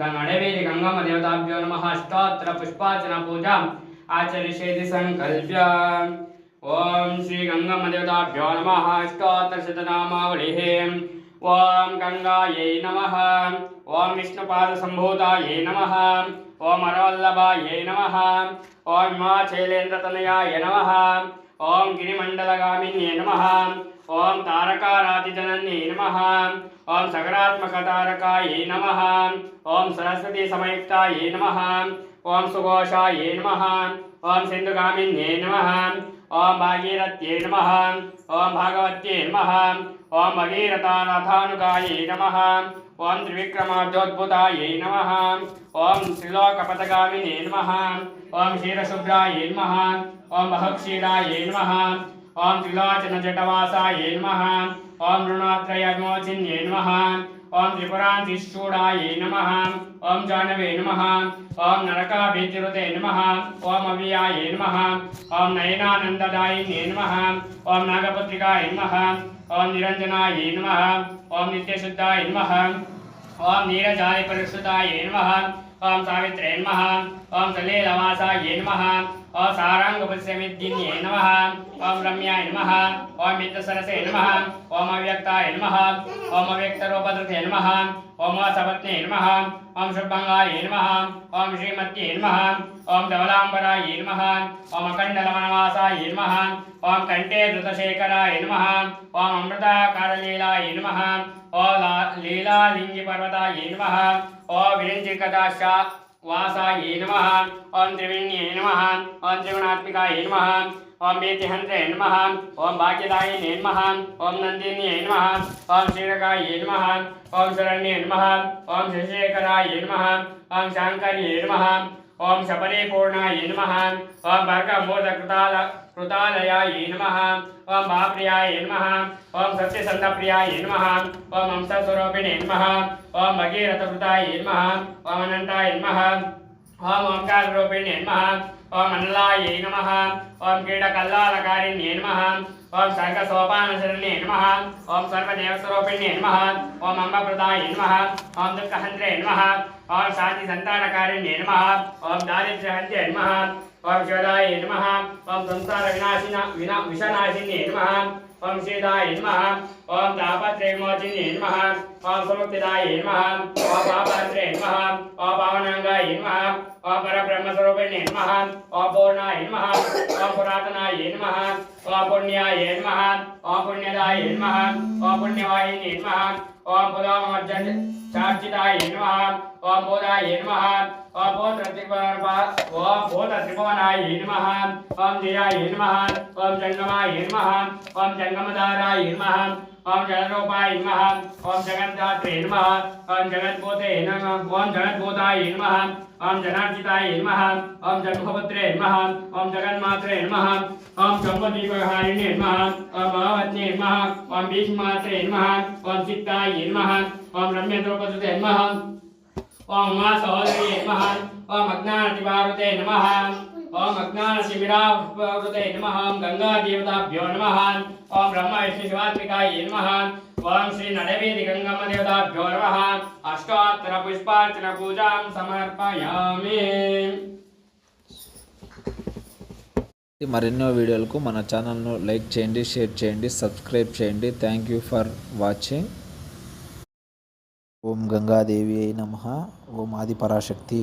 नडवेदि Gangnam देवताभ्यो नमः। अष्टोत्तर पुष्पार्चना पूजाम् आचरिष्येति सङ्कल्प्य ॐ नमः। अष्टोत्तर शतनामावलिः ॐ गङ्गायै नमः। ॐ विष्णुपादसम्भूतायै नमः। ॐ अरवल्लभायै नमः। ॐ हिमाचलेन्द्रतनयाय नमः। ॐ गिरिमण्डलगामिन्ये नमः। ॐ तारकारातिजनन्ये नमः। ॐ सगरात्मकतारकायै नमः ॐ सरस्वतीसमयुक्तायै नमः ॐ सुघोषायै नमः ॐ सिन्धुगामिन्ये नमः ॐ भागीरथ्ये नमः ॐ भागवत्ये नमः ॐ भगीरथानाथानुगायै नमः ॐ त्रिविक्रमाब्जोद्भुतायै नमः ॐ त्रिलोकपथगामिने नमः ॐ क्षीरशुभ्रायै नमः ॐ महक्षीरायै नमः ॐ त्रिलोचनजटवासायै नमः ॐ ऋणात्रयविमोचिन्ये नमः ॐ त्रिपुरान्तिश्चूडायै नमः ॐ जानवे नमः ॐ नरकाभीतिरुते नमः ॐ अव्ययायै नमः ॐ नयनानन्ददायिन्ये नमः ॐ नागपुत्रिकायै नमः ॐ निरञ्जनायै नमः ॐ नित्यशुद्धाय नमः ॐ नीरजाय परिश्रुतायै नमः ॐ सावित्रे नमः ॐ सलीलवासायै नमः ॐ साराङ्गपश्यमिद्दिन्ये नमः ओम रम्याय नमः ॐ मित्रसरसे नमः ॐ अव्यक्ताय नमः ॐ अव्यक्तरूपधृते नमः ॐ वासपत्ने नमः ॐ शुभङ्गायै नमः ॐ श्रीमत्ये नमः ॐ धवलाम्बरायै नमः ॐ अखण्डलवनवासायै नमः ॐ कण्ठे धृतशेखराय नमः ॐ अमृताकारलीलायै नमः ला- लीलालिङ्गिपर्वतायै नमः ॐ ये वासायै नमः। ॐ त्रिवेण्ये नमः। ॐ त्रिगुणात्मिकायै नमः। ॐ वेतिहन्त्रे नमः ॐ भाग्यदायिने नमः ॐ नन्दिन्ये नमः ॐ श्रीरकायै नमः ॐ शरण्ये नमः ॐ शशिशेखरायै नमः शाङ्कर्ये नमः ॐ शबरीपूर्णायै नमः ॐ भर्गमूर्धकृताल कृतालयायै ॐ महाप्रियाय ॐ सत्यसन्धप्रियाय नमः ॐ हंसस्वरूपिणे ॐ भगीरथकृताय नमः ॐ अनन्ताय नमः ॐ ओङ्काररूपिणे नमः। ओम अनलायै नमः। ओम कीटकल्लालकारिण्ये नमः। ओम सर्गसोपानशरण्ये नमः। ओम सर्वदेवस्वरूपिण्ये नमः। ओम अम्बप्रदाय नमः। ओम दुःखहन्त्रे नमः। ॐ शान्तिसन्तानकारिण्ये नमः ॐ दारिद्र्यहन्त्ये नमः ॐ शिवदाय नमः ॐ संसारविनाशिना विना नमः श्रीदाय नमः तापत्रयविमोचिन्ये नमः ॐ सुमुक्तिदाय नमः ॐ पापहन्त्रे नमः नमः नमः पूर्णाय नमः पुरातनाय नमः पुण्याय नमः पुण्यदाय नमः पुण्यवाहिने नमः ॐ पुदामर्जन चार्जिताय नमः ॐ बोधाय नमः ॐ भूतत्रिभुवन ॐ भूतत्रिभुवनाय नमः ॐ जयाय नमः ॐ जङ्गमाय नमः ॐ जङ्गमदाराय नमः ॐ जलरूपाय नमः ॐ जगद्धात्रे नमः ॐ जगद्भूते नमः ॐ जगद्भूताय नमः ॐ जनार्जिताय नमः ॐ जन्मपुत्रे नमः ॐ जगन्मात्रे नमः ॐ जम्बदीपहारिणे नमः ॐ भगवत्ये नमः ॐ भीष्मात्रे नमः ॐ चित्ताय నమః ఓం రమ్యద్రౌపదే నమః ఓం మా సహోదరి నమః ఓం అజ్ఞానటివారుతే నమః ఓం అజ్ఞానశిబిరావృతే గంగా గంగాదేవతాభ్యో నమః ఓం బ్రహ్మ విష్ణు శివాత్మికాయ నమః ఓం శ్రీ నడవేది గంగమ్మ దేవతాభ్యో నమః అష్టాత్తర పుష్పార్చన పూజాం సమర్పయామి మరెన్నో వీడియోలకు మన ఛానల్ను లైక్ చేయండి షేర్ చేయండి సబ్స్క్రైబ్ చేయండి. థ్యాంక్ యూ ఫర్ వాచింగ్ ఓం గంగాదేవి అయి నమ. ఓం ఆది పరాశక్తి